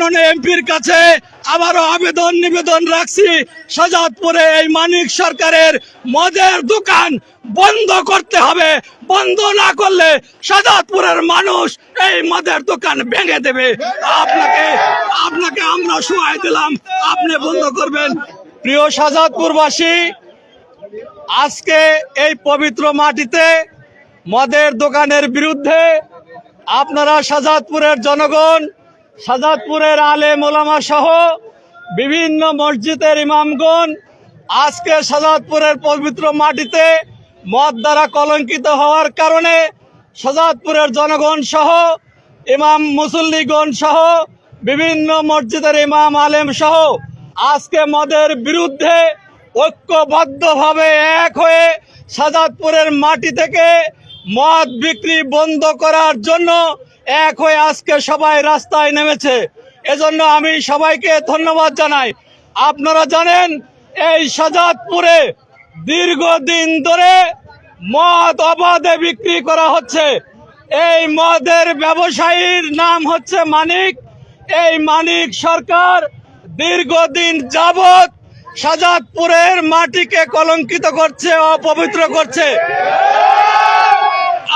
মাননীয় এমপির কাছে আবারও আবেদন, নিবেদন রাখছি। শাহজাদপুরে এই মানিক সরকারের মদের দোকান বন্ধ করতে হবে। বন্ধ না করলে শাহজাদপুরের মানুষ এই মদের দোকান ভেঙে দেবে। আপনাকে আপনাকে আমরা সহায় দিলাম। আপনি বন্ধ করবেন। প্রিয় শাহজাদপুরবাসী আজকে এই পবিত্র মাটিতে মদের দোকানের বিরুদ্ধে আপনারা শাহজাদপুরের জনগণ শাহজাদপুরের আলেম ওলামা সহ বিভিন্ন মসজিদের ইমামগণ আজকে শাহজাদপুরের পবিত্র মাটিতে মদ দ্বারা কলঙ্কিত হওয়ার কারণে শাহজাদপুরের জনগণ সহ, ইমাম মুসল্লিগণ সহ, বিভিন্ন মসজিদের ইমাম আলেম সহ আজকে মদের বিরুদ্ধে ঐক্যবদ্ধভাবে এক হয়ে সাজাদপুরের মাটি থেকে মদ বিক্রি বন্ধ করার জন্য এক হয়ে আজকে সবাই রাস্তায় নেমেছে। এজন্য আমি সবাইকে ধন্যবাদ জানাই। আপনারা জানেন, এই সাজাদপুরে দীর্ঘদিন ধরে মদ অবাধে বিক্রি করা হচ্ছে। এই মদের ব্যবসায়ীর নাম হচ্ছে মানিক। এই মানিক সরকার দীর্ঘদিন যাবত সাজাদপুরের মাটিকে কলঙ্কিত করছে, অপবিত্র করছে।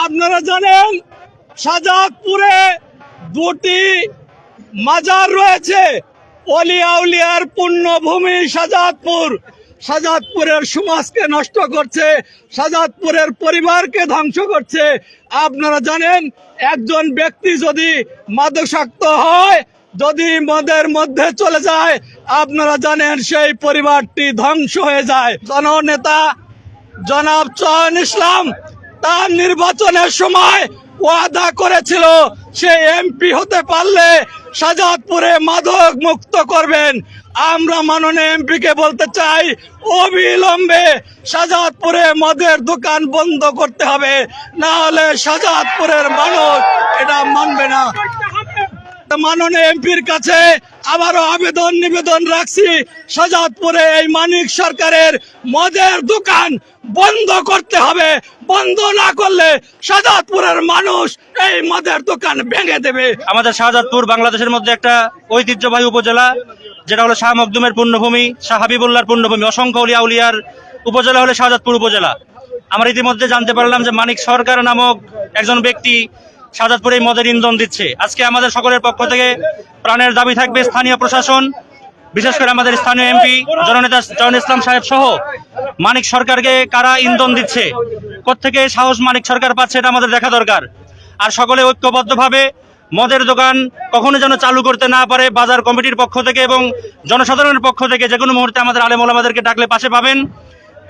আপনারা জানেন সাজাদপুরে দুটি মাজার রয়েছে। অলিয়া উলিয়ার পুণ্যভূমি সাজাদপুর সাজাদপুরের সমাজকে নষ্ট করছে সাজাদপুরের পরিবারকে ধ্বংস করছে। আপনারা জানেন, একজন ব্যক্তি যদি মাদকাসক্ত হয়, যদি মদের মধ্যে চলে যায়, আপনারা জানেন সেই পরিবারটি ধ্বংস হয়ে যায়। জননেতা জনাব চয়ন ইসলাম তার নির্বাচনের সময় ওয়াদা করেছিল সে এমপি হতে পারলে শাহজাদপুরে মাদক মুক্ত করবেন। আমরা মাননীয় এমপিকে বলতে চাই, অবিলম্বে শাহজাদপুরে মদের দোকান বন্ধ করতে হবে। না হলে শাহজাদপুরের মানুষ এটা মানবে না। মাননীয় এমপির কাছে আবারও আবেদন নিবেদন রাখছি। শাহজাদপুরে এই মানিক সরকারের মদের দোকান বন্ধ করতে হবে। বন্ধ না করলে শাহজাদপুরের মানুষ এই মদের দোকান ভেঙে দেবে। আমাদের শাহজাদপুর বাংলাদেশের মধ্যে একটা ঐতিহ্যবাহী উপজেলা, যেটা হলো শাহ মখদুমের পূর্ণভূমি, শাহ হাবিবুল্লাহর পূর্ণভূমি, অসংখ্য উলিয়া উলিয়ার উপজেলা হলো শাহজাদপুর উপজেলা। আমরা ইতিমধ্যে জানতে পারলাম যে মানিক সরকার নামক একজন ব্যক্তি শাহজাদপুরে মদের ইন্ধন দিচ্ছে। আজকে আমাদের সকলের পক্ষ থেকে প্রাণের দাবি থাকবে স্থানীয় প্রশাসন, বিশেষ করে আমাদের স্থানীয় এমপি, জননেতা চয়ন ইসলাম সাহেব সহ মানিক সরকারকে কারা ইন্ধন দিচ্ছে? কোত্থেকে সাহস মানিক সরকার পাচ্ছে এটা আমাদের দেখা দরকার। আর সকলে ঐক্যবদ্ধভাবে মদের দোকান কখনো যেন চালু করতে না পারে বাজার কমিটির পক্ষ থেকে এবং জনসাধারণের পক্ষ থেকে যে কোনো মুহূর্তে আমাদের আলেম ওলামাদেরকে ডাকলে পাশে পাবেন।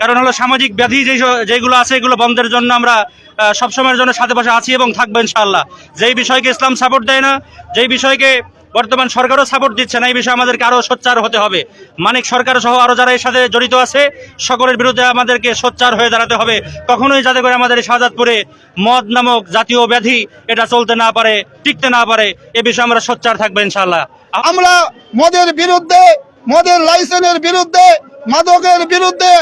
কারণ হলো সামাজিক ব্যাধি যেই যেগুলো আছে, এগুলো বন্ধের জন্য আমরা সবসময়ের জন্য সাথে পাশে আছি এবং থাকব ইনশাআল্লাহ। যেই বিষয়কে ইসলাম সাপোর্ট দেয় না, যেই বিষয়কে বর্তমান সরকারও সাপোর্ট দিচ্ছে না, এই বিষয়ে আমাদেরকে আরও সোচ্চার হতে হবে। মানিক সরকার সহ আরও যারা এর সাথে জড়িত আছে, সকলের বিরুদ্ধে আমাদেরকে সোচ্চার হয়ে দাঁড়াতে হবে। কখনোই যাতে করে আমাদের শাহজাদপুরে মদ নামক জাতীয় ব্যাধি এটা চলতে না পারে, টিকতে না পারে, এ বিষয়ে আমরা সোচ্চার থাকব ইনশাল্লাহ আমরা মদের বিরুদ্ধে, মদের লাইসেন্সের বিরুদ্ধে, মাদকের বিরুদ্ধে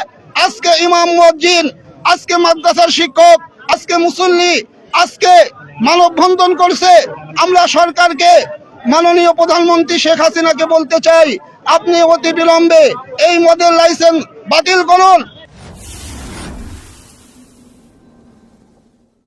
আজকে ইমাম মসজিদ, আজকে মাদ্রাসার শিক্ষক, আজকে মুসল্লি, আজকে মানববন্ধন করছে। আমরা সরকারকে মাননীয় প্রধানমন্ত্রী শেখ হাসিনাকে বলতে চাই, আপনি অতি বিলম্বে এই মদের লাইসেন্স বাতিল করুন।